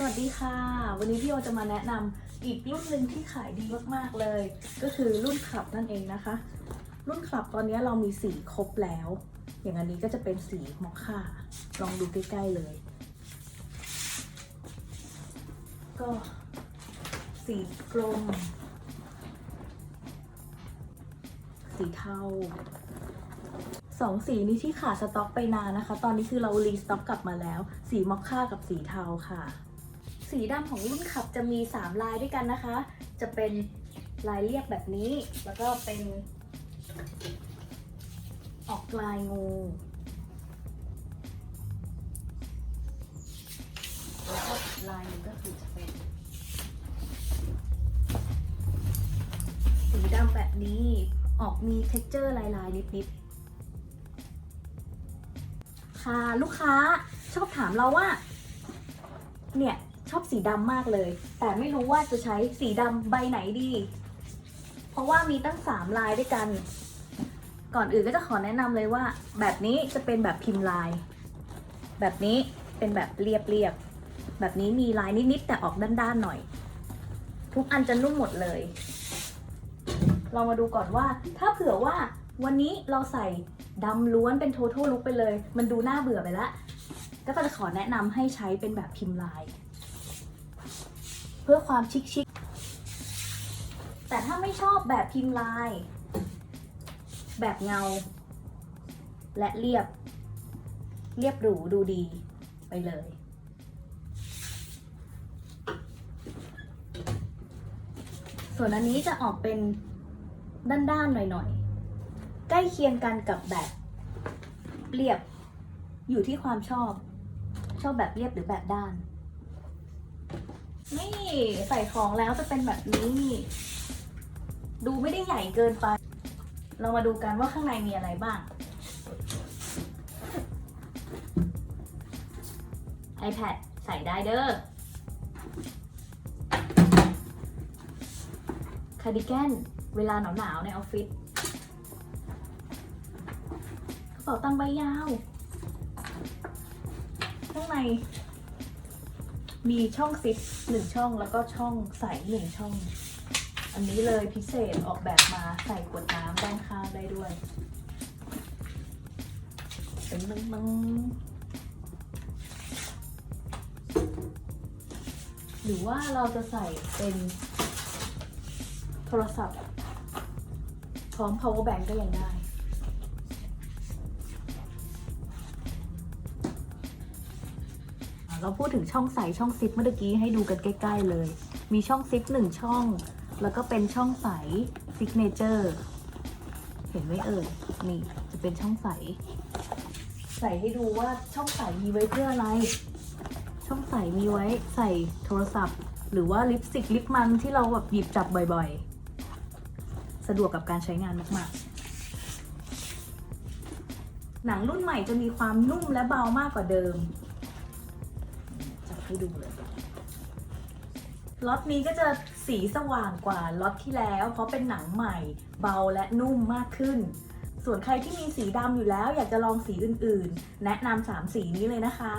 สวัสดีค่ะ วันนี้พี่โอจะมาแนะนำอีกรุ่นหนึ่งที่ขายดีมากๆเลย ก็คือรุ่นคลับนั่นเองนะคะ รุ่นคลับตอนนี้เรามีสีครบแล้ว อย่างอันนี้ก็จะเป็นสีมอคค่าลองดูใกล้ๆเลย ก็สีกลม สีเทาสองสีนี้ที่ขาดสต็อกไปนานนะคะ ตอนนี้คือเรารีสต็อกกลับมาแล้ว สีมอคค่ากับสีเทาค่ะ สีดำของรุ่นขับจะมี 3 ลายด้วยกันนะคะ จะเป็นลายเรียบแบบนี้ แล้วก็เป็น ออกลายงูแล้วก็ลายหนึงก็คือจะเป็น สีดำแบบนี้ ออกมี t e x t อร์ลายลายๆ นิดๆ ค่ะลูกค้าชอบถามเราว่า เนี่ย ชอบสีดำมากเลย แต่ไม่รู้ว่าจะใช้สีดำใบไหนดี เพราะว่ามีตั้ง 3 ลายด้วยกัน ก่อนอื่นก็จะขอแนะนำเลยว่า แบบนี้จะเป็นแบบพิมพ์ลาย แบบนี้เป็นแบบเรียบๆแบบนี้มีลายนิดๆแต่ออกด้านๆหน่อย ทุกอันจะนุ่มหมดเลย เรามาดูก่อนว่า ถ้าเผื่อว่าวันนี้เราใส่ดำล้วนเป็น total look ไปเลย มันดูน่าเบื่อไปล้วก็จะขอแนะนำให้ใช้เป็นแบบพิมพ์ลาย พื่อความชิคๆแต่ถ้าไม่ชอบแบบพิมพ์ลาย แบบเงา และเรียบ เรียบหรูดูดีไปเลยส่วนอันนี้จะออกเป็นด้านๆหน่อยๆ ใกล้เคียงกันกับแบบเรียบ อยู่ที่ความชอบ ชอบแบบเรียบหรือแบบด้าน นี่ใส่ของแล้วจะเป็นแบบนี้ ดูไม่ได้ใหญ่เกินไป เรามาดูกันว่าข้างในมีอะไรบ้าง iPad ใส่ได้เด้อคาร์ดิแกนเวลาหนาวๆในออฟฟิศกระเป๋าตังใบยาว ข้างใน มีช่องซิปหนึ่งช่องแล้วก็ช่องใส่หนึ่งช่อง อันนี้เลยพิเศษออกแบบมาใส่ขวดน้ำด้านข้างได้ด้วยตึงตึงตึงหรือว่าเราจะใส่เป็นโทรศัพท์พร้อม power bank ก็ยังได้ เราพูดถึงช่องใสช่องซิปเมื่อกี้ให้ดูกันใกล้ ๆเลย มีช่องซิปหนึ่งช่อง แล้วก็เป็นช่องใสซิกเนเจอร์เห็นไหมเอ่ยนี่จะเป็นช่องใส ใส่ให้ดูว่าช่องใสมีไว้เพื่ออะไร ช่องใสมีไว้ใส่โทรศัพท์ หรือว่าลิปสติกลิปมันที่เราแบบหยิบจับบ่อยๆ สะดวกกับการใช้งานมากๆ หนังรุ่นใหม่จะมีความนุ่มและเบามากกว่าเดิม ให้ดูเลยล็อตนี้ก็จะสีสว่างกว่าล็อตที่แล้ว เพราะเป็นหนังใหม่เบาและนุ่มมากขึ้น ส่วนใครที่มีสีดำอยู่แล้วอยากจะลองสีอื่นๆ แนะนำสามสีนี้เลยนะคะ